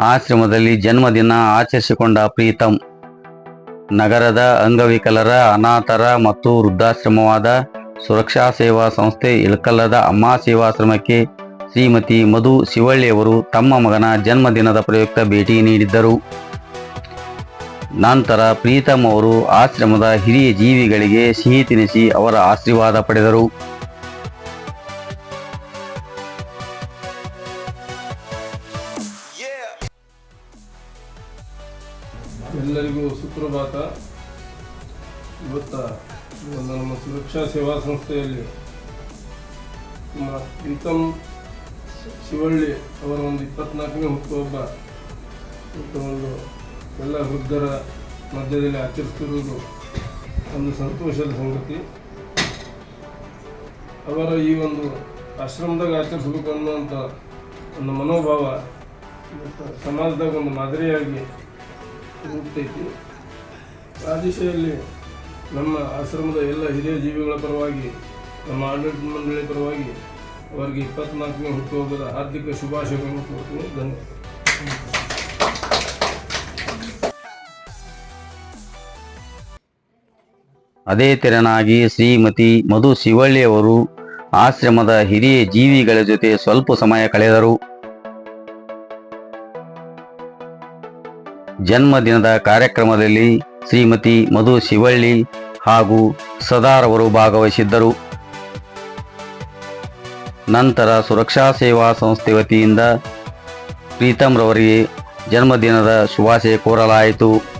ಆಶ್ರಮದಲ್ಲಿ ಜನ್ಮದಿನ ಆಚರಿಸಿಕೊಂಡ ಪ್ರೀತಂ. ನಗರದ ಅಂಗವಿಕಲರ ಅನಾಥರ ಮತ್ತು ವೃದ್ಧಾಶ್ರಮವಾದ ಸುರಕ್ಷಾ ಸೇವಾ ಸಂಸ್ಥೆ ಇಳಕಲ್ಲದ ಅಮ್ಮ ಸೇವಾಶ್ರಮಕ್ಕೆ ಶ್ರೀಮತಿ ಮಧು ಶಿವಳ್ಳಿಯವರು ತಮ್ಮ ಮಗನ ಜನ್ಮದಿನದ ಪ್ರಯುಕ್ತ ಭೇಟಿ ನೀಡಿದ್ದರು. ನಂತರ ಪ್ರೀತಮ್ ಅವರು ಆಶ್ರಮದ ಹಿರಿಯ ಜೀವಿಗಳಿಗೆ ಸಿಹಿ ತಿನಿಸಿ ಅವರ ಆಶೀರ್ವಾದ ಪಡೆದರು. ಎಲ್ಲರಿಗೂ ಸುಪ್ರಭಾತ. ಇವತ್ತ ನಮ್ಮ ಸುರಕ್ಷಾ ಸೇವಾ ಸಂಸ್ಥೆಯಲ್ಲಿ ನಮ್ಮ ಪ್ರೀತಮ್ ಶಿವಳ್ಳಿ ಅವರ ಒಂದು ಇಪ್ಪತ್ನಾಲ್ಕನೇ ಹುಟ್ಟುಹಬ್ಬ ಮತ್ತು ಒಂದು ಎಲ್ಲ ವೃದ್ಧರ ಮಧ್ಯದಲ್ಲಿ ಆಚರಿಸ್ತಿರುವುದು ಒಂದು ಸಂತೋಷದ ಸಂಗತಿ. ಅವರ ಈ ಒಂದು ಆಶ್ರಮದಾಗ ಆಚರಿಸ್ಬೇಕು ಅನ್ನುವಂಥ ಒಂದು ಮನೋಭಾವ ಮತ್ತು ಸಮಾಜದಾಗ ಒಂದು ಮಾದರಿಯಾಗಿ ರೂಪತೈತಿ ಆ ದಿಶೆಯಲ್ಲಿ ನಮ್ಮ ಆಶ್ರಮದ ಎಲ್ಲ ಹಿರಿಯ ಜೀವಿಗಳ ಪರವಾಗಿ, ನಮ್ಮ ಆಡಳಿತ ಮಂಡಳಿ ಪರವಾಗಿ ಅವರಿಗೆ ಇಪ್ಪತ್ನಾಲ್ಕನೇ ಹುಟ್ಟುಹಬ್ಬದ ಹಾರ್ದಿಕ ಶುಭಾಶಯಗಳನ್ನು ಕೋರ್ತೀನಿ. ಧನ್ಯವಾದ. ಅದೇ ತೆರನಾಗಿ ಶ್ರೀಮತಿ ಮಧು ಶಿವಳ್ಳಿಯವರು ಆಶ್ರಮದ ಹಿರಿಯ ಜೀವಿಗಳ ಜೊತೆ ಸ್ವಲ್ಪ ಸಮಯ ಕಳೆದರು. ಜನ್ಮದಿನದ ಕಾರ್ಯಕ್ರಮದಲ್ಲಿ ಶ್ರೀಮತಿ ಮಧು ಶಿವಳ್ಳಿ ಹಾಗೂ ಸದಾರವರು ಭಾಗವಹಿಸಿದ್ದರು. ನಂತರ ಸುರಕ್ಷಾ ಸೇವಾ ಸಂಸ್ಥೆ ವತಿಯಿಂದ ಪ್ರೀತಮ್ ರವರಿಗೆ ಜನ್ಮದಿನದ ಶುಭಾಶಯ ಕೋರಲಾಯಿತು.